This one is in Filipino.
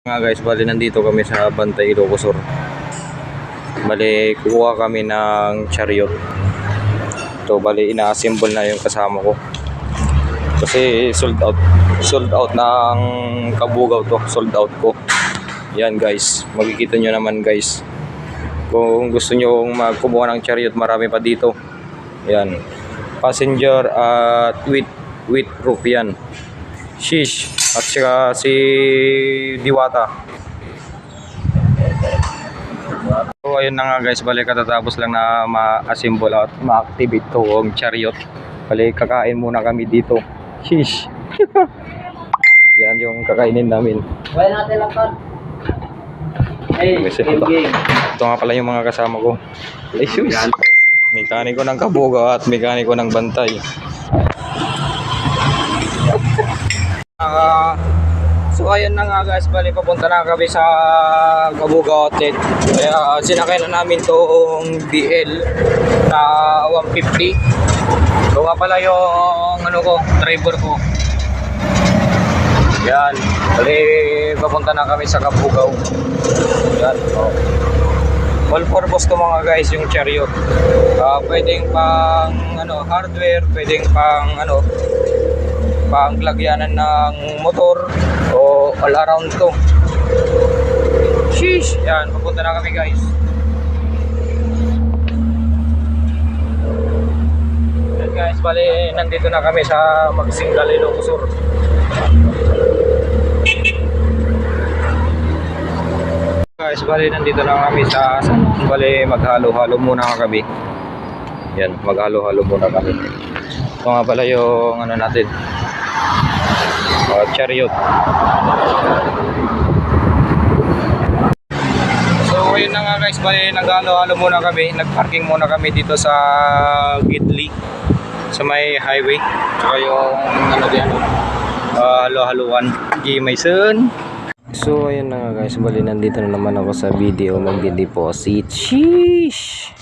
Nga guys, bali nandito kami sa Bantay Ilocos Sur. Bali kukuha kami ng chariot. To bali ina-assemble na yung kasama ko. Kasi sold out. Sold out ng kabugaw to. Sold out ko. Yan guys, makikita nyo naman guys. Kung gusto nyo magkumuha ng chariot, marami pa dito. Yan. Passenger at with with roof yan. Shish at saka si Diwata. So ayun na nga guys, balik katatapos lang na ma-assemble at ma-activate to ang chariot. Balik kakain muna kami dito. Shish. Yan yung kakainin namin. Buhay natin lang. Hey, ito. nga pala yung mga kasama ko. Ay, shoes. Mekaniko ng kabuga at mekaniko ng bantay. Ah, so ayun na nga guys, bali papunta na kami sa Kabuga Outlet. Kaya sinakay na namin tong BL na 150. So nga pala yung ano ko, driver ko. Yan, bali papunta na kami sa Kabugaw. Yan, oh. All purpose to mga guys yung chariot. Ah, pwedeng pang ano, hardware, pwedeng pang ano, pang lagyanan ng motor o all around to. Sheesh! Yan, papunta na kami guys. Yan guys, bali nandito na kami sa Magsingal Ilocos Sur. Guys, bali nandito na kami sa bali maghalo-halo muna kami. Yan, maghalo-halo muna kami. Ito nga pala yung ano natin. Uh, chariot. So, ayun na nga guys, bali naghalo-halo muna kami. Nagparking muna kami dito sa Gidli sa may highway. Tsaka yung ano diyan, uh, halo-haluan. G. Mason. So ayun na nga guys, bali nandito na naman ako sa video magdi-deposit. Sheesh!